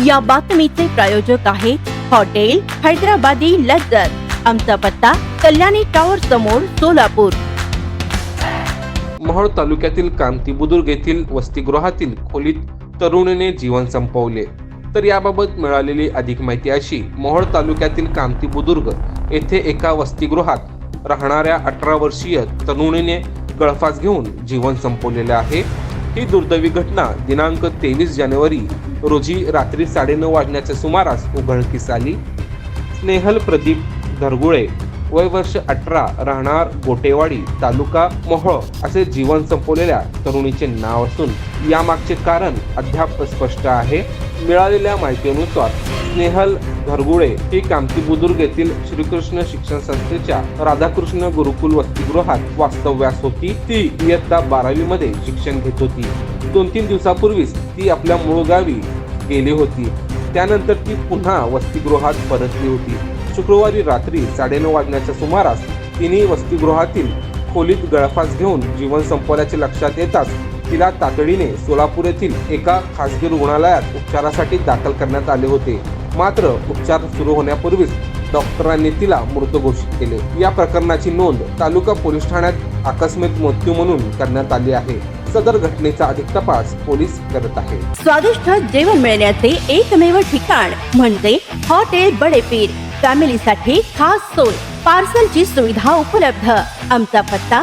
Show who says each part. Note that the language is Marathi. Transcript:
Speaker 1: या बातमीचे प्रायोजक आहे हॉटेल हैदराबादी लज्जत आमचा पत्ता कल्याणी टॉवर समोर सोलापूर.
Speaker 2: मोहोळ तालुक्यातील कामती बुद्रुक येथील वसतिगृहातील खोलीत तरुणीने जीवन संपवले. तर याबाबत मिळालेली अधिक माहिती अशी मोहोळ तालुक्यातील कामती बुद्रुक येथे एका वसतिगृहात राहणाऱ्या अठरा वर्षीय तरुणीने गळफास घेऊन जीवन संपवलेले आहे. ही दुर्दैवी घटना दिनांक तेवीस जानेवारी रोजी रात्री साडेनऊ वाजण्याच्या सुमारास उघडकीस आली. स्नेहल प्रदीप धरगुळे वय वर्ष अठरा राहणार गोटेवाडी तालुका मोहोळ असे जीवन संपवलेल्या तरुणीचे नाव असून यामागचे कारण अद्याप स्पष्ट आहे. मिळालेल्या माहितीनुसार स्नेहल घरगुळे ही कामती बुद्रुक येथील श्रीकृष्ण शिक्षण संस्थेच्या राधाकृष्ण गुरुकुल वसतिगृहात वास्तव्यास होती ती इयत्ता बारावी मध्ये शिक्षण घेत होती. दोन तीन दिवसापूर्वीच ती आपल्या मूळ गावी गेली होती. त्यानंतर ती पुन्हा वसतिगृहात परतली होती. शुक्रवारी रात्री साडेनऊ वाजण्याच्या सुमारास तिने वसतिगृहातील खोलीत गळफास घेऊन जीवन संपवल्याचे लक्षात येताच तिला तातडीने सोलापूर येथील एका खासगी रुग्णालयात उपचारासाठी दाखल करण्यात आले होते. मात्र उपचार सुरू होण्यापूर्वीच डॉक्टरांनी तिला मृत घोषित केले. या प्रकरणाची नोंद तालुका पोलीस ठाण्यात आकस्मिक मृत्यू म्हणून करण्यात आली आहे. सदर घटनेचा अधिक तपास पोलीस करत आहे.
Speaker 1: स्वादिष्ट जेवण मिळण्याचे एकमेव ठिकाण म्हणजे हॉटेल बडेपीर. फॅमिलीसाठी खास सोय पार्सलची सुविधा उपलब्ध. आमचा पत्ता